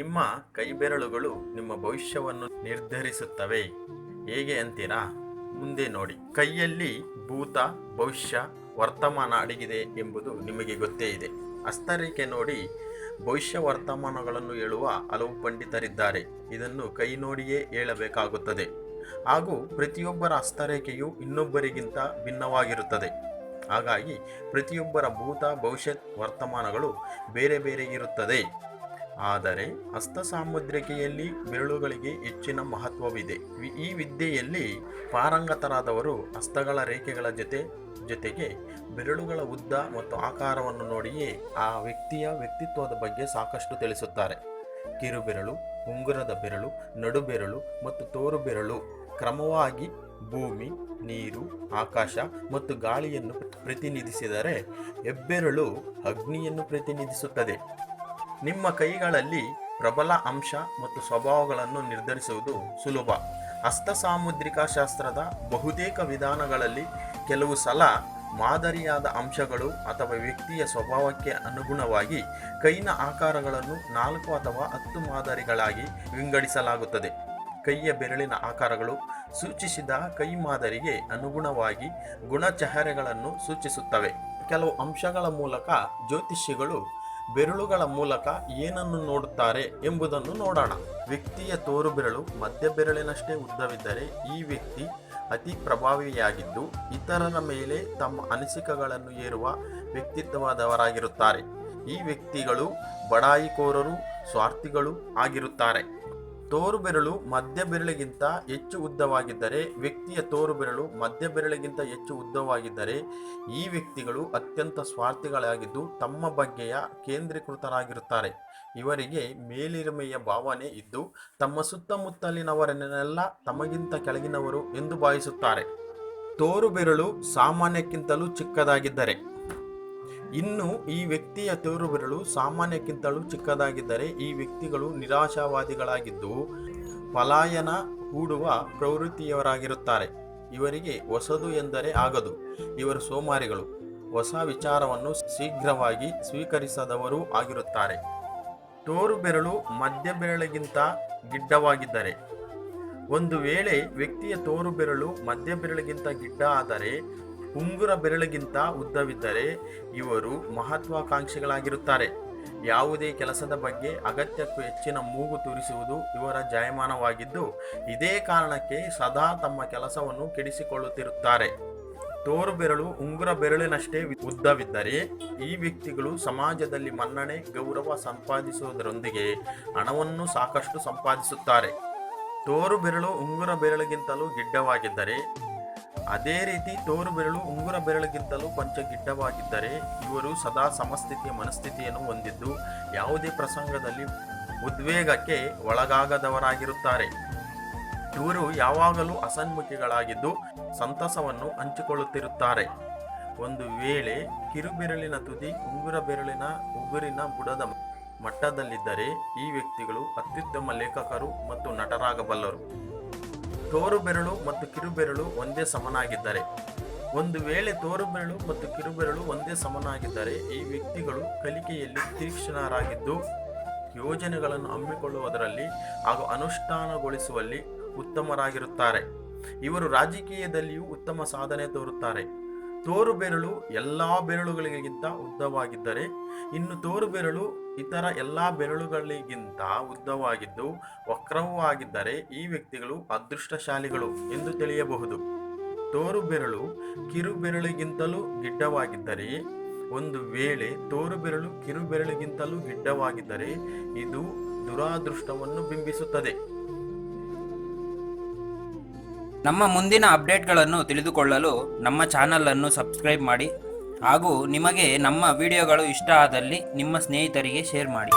ನಿಮ್ಮ ಕೈಬೆರಳುಗಳು ನಿಮ್ಮ ಭವಿಷ್ಯವನ್ನು ನಿರ್ಧರಿಸುತ್ತವೆ. ಹೇಗೆ ಅಂತೀರಾ? ಮುಂದೆ ನೋಡಿ. ಕೈಯಲ್ಲಿ ಭೂತ, ಭವಿಷ್ಯ, ವರ್ತಮಾನ ಅಡಗಿದೆ ಎಂಬುದು ನಿಮಗೆ ಗೊತ್ತೇ ಇದೆ. ಹಸ್ತರೇಖೆ ನೋಡಿ, ಭವಿಷ್ಯ ವರ್ತಮಾನಗಳನ್ನು ಹೇಳುವ ಹಲವು ಪಂಡಿತರಿದ್ದಾರೆ. ಇದನ್ನು ಕೈ ನೋಡಿಯೇ ಹೇಳಬೇಕಾಗುತ್ತದೆ. ಹಾಗೂ ಪ್ರತಿಯೊಬ್ಬರ ಹಸ್ತರೇಖೆಯು ಇನ್ನೊಬ್ಬರಿಗಿಂತ ಭಿನ್ನವಾಗಿರುತ್ತದೆ. ಹಾಗಾಗಿ ಪ್ರತಿಯೊಬ್ಬರ ಭೂತ, ಭವಿಷ್ಯ, ವರ್ತಮಾನಗಳು ಬೇರೆ ಬೇರೆ ಇರುತ್ತದೆ. ಆದರೆ ಹಸ್ತ ಸಾಮುದ್ರಿಕೆಯಲ್ಲಿ ಬೆರಳುಗಳಿಗೆ ಹೆಚ್ಚಿನ ಮಹತ್ವವಿದೆ. ಈ ವಿದ್ಯೆಯಲ್ಲಿ ಪಾರಂಗತರಾದವರು ಹಸ್ತಗಳ ರೇಖೆಗಳ ಜೊತೆ ಜೊತೆಗೆ ಬೆರಳುಗಳ ಉದ್ದ ಮತ್ತು ಆಕಾರವನ್ನು ನೋಡಿಯೇ ಆ ವ್ಯಕ್ತಿಯ ವ್ಯಕ್ತಿತ್ವದ ಬಗ್ಗೆ ಸಾಕಷ್ಟು ತಿಳಿಸುತ್ತಾರೆ. ಕಿರುಬೆರಳು, ಉಂಗುರದ ಬೆರಳು, ನಡುಬೆರಳು ಮತ್ತು ತೋರು ಬೆರಳು ಕ್ರಮವಾಗಿ ಭೂಮಿ, ನೀರು, ಆಕಾಶ ಮತ್ತು ಗಾಳಿಯನ್ನು ಪ್ರತಿನಿಧಿಸಿದರೆ ಹೆಬ್ಬೆರಳು ಅಗ್ನಿಯನ್ನು ಪ್ರತಿನಿಧಿಸುತ್ತದೆ. ನಿಮ್ಮ ಕೈಗಳಲ್ಲಿ ಪ್ರಬಲ ಅಂಶ ಮತ್ತು ಸ್ವಭಾವಗಳನ್ನು ನಿರ್ಧರಿಸುವುದು ಸುಲಭ. ಹಸ್ತ ಸಾಮುದ್ರಿಕ ಶಾಸ್ತ್ರದ ಬಹುತೇಕ ವಿಧಾನಗಳಲ್ಲಿ ಕೆಲವು ಸಲ ಮಾದರಿಯಾದ ಅಂಶಗಳು ಅಥವಾ ವ್ಯಕ್ತಿಯ ಸ್ವಭಾವಕ್ಕೆ ಅನುಗುಣವಾಗಿ ಕೈನ ಆಕಾರಗಳನ್ನು ನಾಲ್ಕು ಅಥವಾ ಹತ್ತು ಮಾದರಿಗಳಾಗಿ ವಿಂಗಡಿಸಲಾಗುತ್ತದೆ. ಕೈಯ ಬೆರಳಿನ ಆಕಾರಗಳು ಸೂಚಿಸಿದ ಕೈ ಮಾದರಿಗೆ ಅನುಗುಣವಾಗಿ ಗುಣಚಹರೆಗಳನ್ನು ಸೂಚಿಸುತ್ತವೆ. ಕೆಲವು ಅಂಶಗಳ ಮೂಲಕ ಜ್ಯೋತಿಷಿಗಳು ಬೆರಳುಗಳ ಮೂಲಕ ಏನನ್ನು ನೋಡುತ್ತಾರೆ ಎಂಬುದನ್ನು ನೋಡೋಣ. ವ್ಯಕ್ತಿಯ ತೋರು ಬೆರಳು ಮಧ್ಯ ಬೆರಳಿನಷ್ಟೇ ಉದ್ದವಿದ್ದರೆ ಈ ವ್ಯಕ್ತಿ ಅತಿ ಪ್ರಭಾವಿಯಾಗಿದ್ದು ಇತರರ ಮೇಲೆ ತಮ್ಮ ಅನಿಸಿಕೆಗಳನ್ನು ಏರುವ ವ್ಯಕ್ತಿತ್ವವಾದವರಾಗಿರುತ್ತಾರೆ ಈ ವ್ಯಕ್ತಿಗಳು ಬಡಾಯಿಕೋರರು, ಸ್ವಾರ್ಥಿಗಳು ಆಗಿರುತ್ತಾರೆ. ತೋರು ಬೆರಳು ಮಧ್ಯ ಬೆರಳಿಗಿಂತ ಹೆಚ್ಚು ಉದ್ದವಾಗಿದ್ದರೆ, ವ್ಯಕ್ತಿಯ ತೋರು ಬೆರಳು ಮಧ್ಯ ಬೆರಳಿಗಿಂತ ಹೆಚ್ಚು ಉದ್ದವಾಗಿದ್ದರೆ, ಈ ವ್ಯಕ್ತಿಗಳು ಅತ್ಯಂತ ಸ್ವಾರ್ಥಿಗಳಾಗಿದ್ದು ತಮ್ಮ ಬಗ್ಗೆಯ ಕೇಂದ್ರೀಕೃತರಾಗಿರುತ್ತಾರೆ. ಇವರಿಗೆ ಮೇಲಿರಿಮೆಯ ಭಾವನೆ ಇದ್ದು, ತಮ್ಮ ಸುತ್ತಮುತ್ತಲಿನವರನ್ನೆಲ್ಲ ತಮಗಿಂತ ಕೆಳಗಿನವರು ಎಂದು ಭಾವಿಸುತ್ತಾರೆ. ತೋರು ಬೆರಳು ಸಾಮಾನ್ಯಕ್ಕಿಂತಲೂ ಚಿಕ್ಕದಾಗಿದ್ದರೆ ಇನ್ನು ಈ ವ್ಯಕ್ತಿಯ ತೋರು ಬೆರಳು ಸಾಮಾನ್ಯಕ್ಕಿಂತಲೂ ಚಿಕ್ಕದಾಗಿದ್ದರೆ ಈ ವ್ಯಕ್ತಿಗಳು ನಿರಾಶಾವಾದಿಗಳಾಗಿದ್ದು ಪಲಾಯನ ಹೂಡುವ ಪ್ರವೃತ್ತಿಯವರಾಗಿರುತ್ತಾರೆ. ಇವರಿಗೆ ಹೊಸದು ಎಂದರೆ ಆಗದು. ಇವರು ಸೋಮಾರಿಗಳು. ಹೊಸ ವಿಚಾರವನ್ನು ಶೀಘ್ರವಾಗಿ ಸ್ವೀಕರಿಸದವರೂ ಆಗಿರುತ್ತಾರೆ. ತೋರು ಬೆರಳು ಮಧ್ಯ ಬೆರಳಿಗಿಂತ ಗಿಡ್ಡವಾಗಿದ್ದರೆ. ಒಂದು ವೇಳೆ ವ್ಯಕ್ತಿಯ ತೋರು ಬೆರಳು ಮಧ್ಯ ಬೆರಳಿಗಿಂತ ಗಿಡ್ಡ ಆದರೆ ಉಂಗುರ ಬೆರಳಿಗಿಂತ ಉದ್ದವಿದ್ದರೆ ಇವರು ಮಹತ್ವಾಕಾಂಕ್ಷಿಗಳಾಗಿರುತ್ತಾರೆ. ಯಾವುದೇ ಕೆಲಸದ ಬಗ್ಗೆ ಅಗತ್ಯಕ್ಕೂ ಹೆಚ್ಚಿನ ಮೂಗು ತೂರಿಸುವುದು ಇವರ ಜಾಯಮಾನವಾಗಿದ್ದು, ಇದೇ ಕಾರಣಕ್ಕೆ ಸದಾ ತಮ್ಮ ಕೆಲಸವನ್ನು ಕೆಡಿಸಿಕೊಳ್ಳುತ್ತಿರುತ್ತಾರೆ. ತೋರು ಬೆರಳು ಉಂಗುರ ಬೆರಳಿನಷ್ಟೇ ಉದ್ದವಿದ್ದರೆ ಈ ವ್ಯಕ್ತಿಗಳು ಸಮಾಜದಲ್ಲಿ ಮನ್ನಣೆ, ಗೌರವ ಸಂಪಾದಿಸುವುದರೊಂದಿಗೆ ಹಣವನ್ನು ಸಾಕಷ್ಟು ಸಂಪಾದಿಸುತ್ತಾರೆ. ತೋರು ಬೆರಳು ಉಂಗುರ ಬೆರಳಿಗಿಂತಲೂ ಗಿಡ್ಡವಾಗಿದ್ದರೆ ಅದೇ ರೀತಿ ತೋರು ಬೆರಳು, ಉಂಗುರ ಬೆರಳಿಗಿಂತಲೂ ಕೊಂಚ ಗಿಡ್ಡವಾಗಿದ್ದರೆ ಇವರು ಸದಾ ಸಮಸ್ಥಿತಿಯ ಮನಸ್ಥಿತಿಯನ್ನು ಹೊಂದಿದ್ದು ಯಾವುದೇ ಪ್ರಸಂಗದಲ್ಲಿ ಉದ್ವೇಗಕ್ಕೆ ಒಳಗಾಗದವರಾಗಿರುತ್ತಾರೆ. ಇವರು ಯಾವಾಗಲೂ ಅಸನ್ಮುಖಿಗಳಾಗಿದ್ದು ಸಂತಸವನ್ನು ಹಂಚಿಕೊಳ್ಳುತ್ತಿರುತ್ತಾರೆ. ಒಂದು ವೇಳೆ ಕಿರುಬೆರಳಿನ ತುದಿ, ಉಂಗುರ ಬೆರಳಿನ ಉಗುರಿನ ಬುಡದ ಮಟ್ಟದಲ್ಲಿದ್ದರೆ ಈ ವ್ಯಕ್ತಿಗಳು ಅತ್ಯುತ್ತಮ ಲೇಖಕರು ಮತ್ತು ನಟರಾಗಬಲ್ಲರು. ತೋರು ಬೆರಳು ಮತ್ತು ಕಿರುಬೆರಳು ಒಂದೇ ಸಮನಾಗಿದ್ದಾರೆ. ಒಂದು ವೇಳೆ ತೋರು ಬೆರಳು ಮತ್ತು ಕಿರುಬೆರಳು ಒಂದೇ ಸಮನಾಗಿದ್ದರೆ, ಈ ವ್ಯಕ್ತಿಗಳು ಕಲಿಕೆಯಲ್ಲಿ ತೀಕ್ಷ್ಣರಾಗಿದ್ದು, ಯೋಜನೆಗಳನ್ನು ಹಮ್ಮಿಕೊಳ್ಳುವುದರಲ್ಲಿ ಹಾಗೂ ಅನುಷ್ಠಾನಗೊಳಿಸುವಲ್ಲಿ ಉತ್ತಮರಾಗಿರುತ್ತಾರೆ. ಇವರು ರಾಜಕೀಯದಲ್ಲಿಯೂ ಉತ್ತಮ ಸಾಧನೆ ತೋರುತ್ತಾರೆ. ತೋರು ಬೆರಳು ಎಲ್ಲ ಬೆರಳುಗಳಿಗಿಂತ ಉದ್ದವಾಗಿದ್ದರೆ, ಇನ್ನು ತೋರು ಬೆರಳು ಇತರ ಎಲ್ಲ ಬೆರಳುಗಳಿಗಿಂತ ಉದ್ದವಾಗಿದ್ದು ವಕ್ರವೂ ಆಗಿದ್ದರೆ ಈ ವ್ಯಕ್ತಿಗಳು ಅದೃಷ್ಟಶಾಲಿಗಳು ಎಂದು ತಿಳಿಯಬಹುದು. ತೋರು ಬೆರಳು ಕಿರು ಬೆರಳಿಗಿಂತಲೂ ಗಿಡ್ಡವಾಗಿದ್ದರೆ, ಒಂದು ವೇಳೆ ತೋರು ಬೆರಳು ಕಿರು ಬೆರಳಿಗಿಂತಲೂ ಗಿಡ್ಡವಾಗಿದ್ದರೆ, ಇದು ದುರಾದೃಷ್ಟವನ್ನು ಬಿಂಬಿಸುತ್ತದೆ. ನಮ್ಮ ಮುಂದಿನ ಅಪ್ಡೇಟ್ಗಳನ್ನು ತಿಳಿದುಕೊಳ್ಳಲು ನಮ್ಮ ಚಾನಲನ್ನು ಸಬ್ಸ್ಕ್ರೈಬ್ ಮಾಡಿ ಹಾಗೂ ನಿಮಗೆ ನಮ್ಮ ವಿಡಿಯೋಗಳು ಇಷ್ಟ ಆದಲ್ಲಿ ನಿಮ್ಮ ಸ್ನೇಹಿತರಿಗೆ ಶೇರ್ ಮಾಡಿ.